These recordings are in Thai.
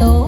ต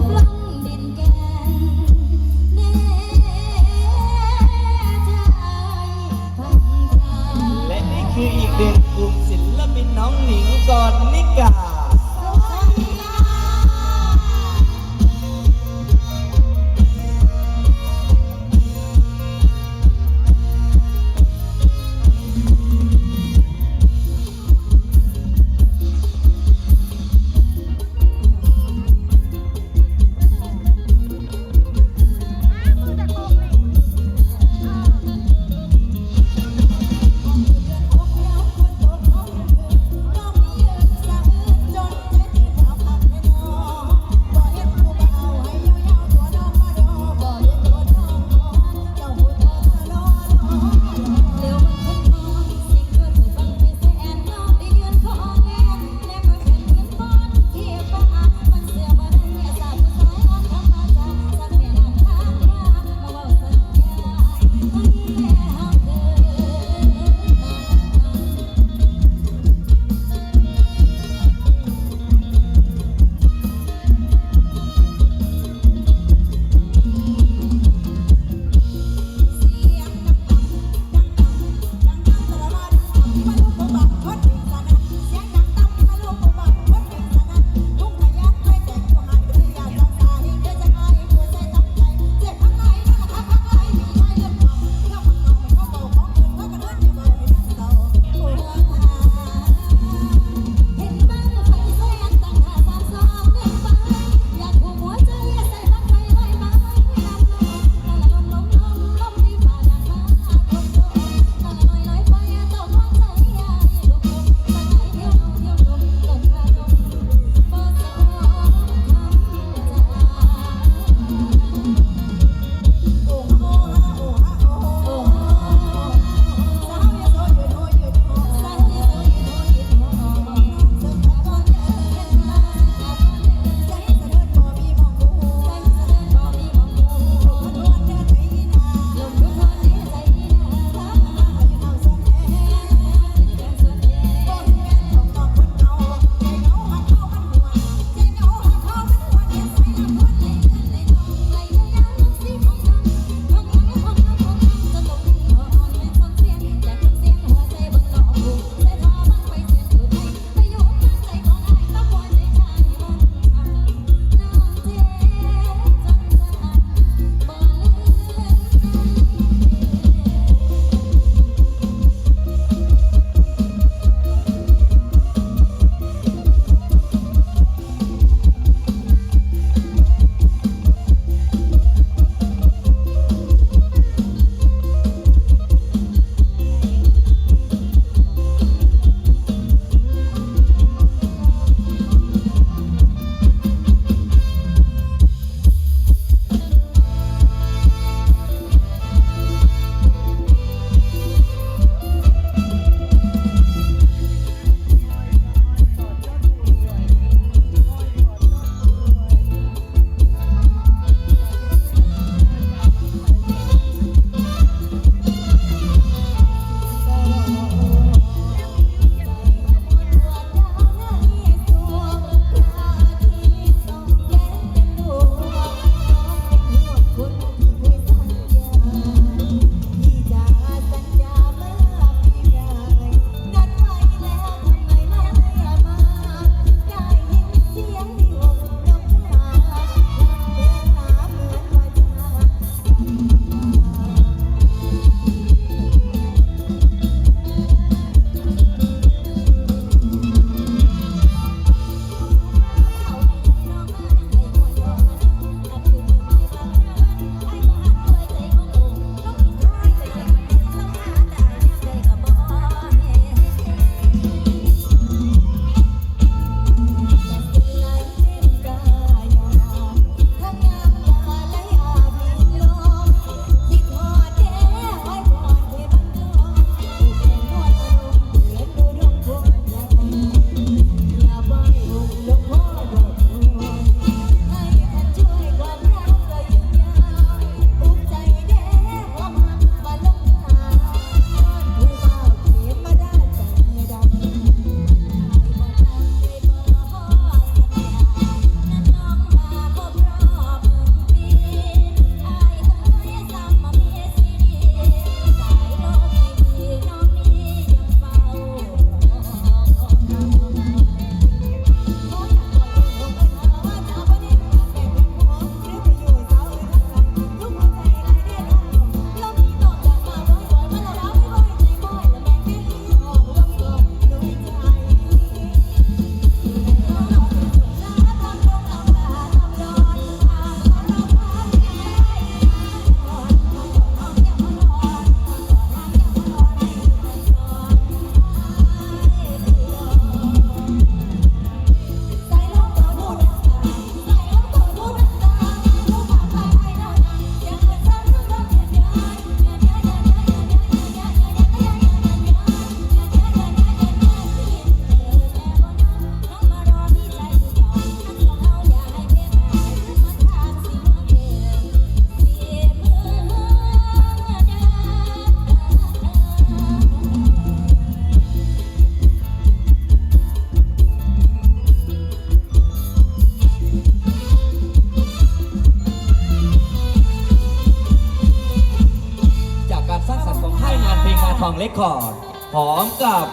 เลคคอร์ดหอมกับ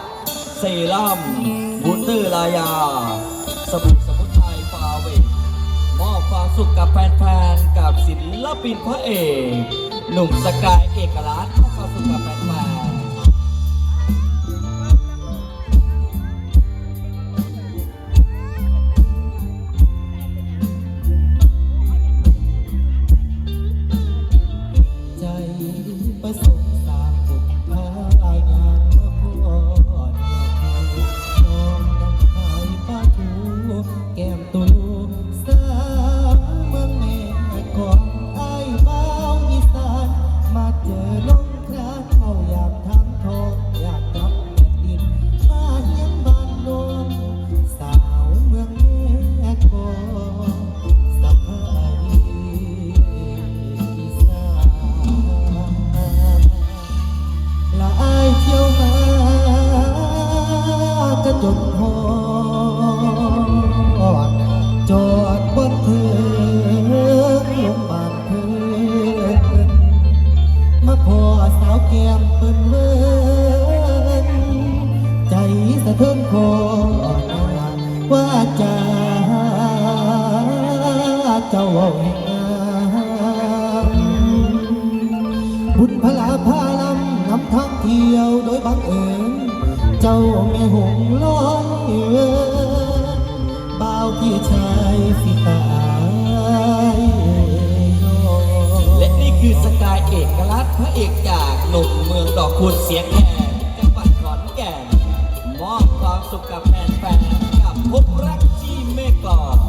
เซรั่มบุนตื้อลายา สมุนสมุนไพรฟาเวกมอบความสุขกับแฟนๆ กับศิลปินพระเอก หนุ่มสกายเอกลักษณ์มอบความสุขกับแฟน พี่ชายสิตายและนี่คือสกายเอกลักษณ์พระเอกจากหนุ่มเมืองดอกคูณเสียงแก่จังหวัดขอนแก่นมอบความสุขกับแฟนๆกับพบรักที่เมฆกลอน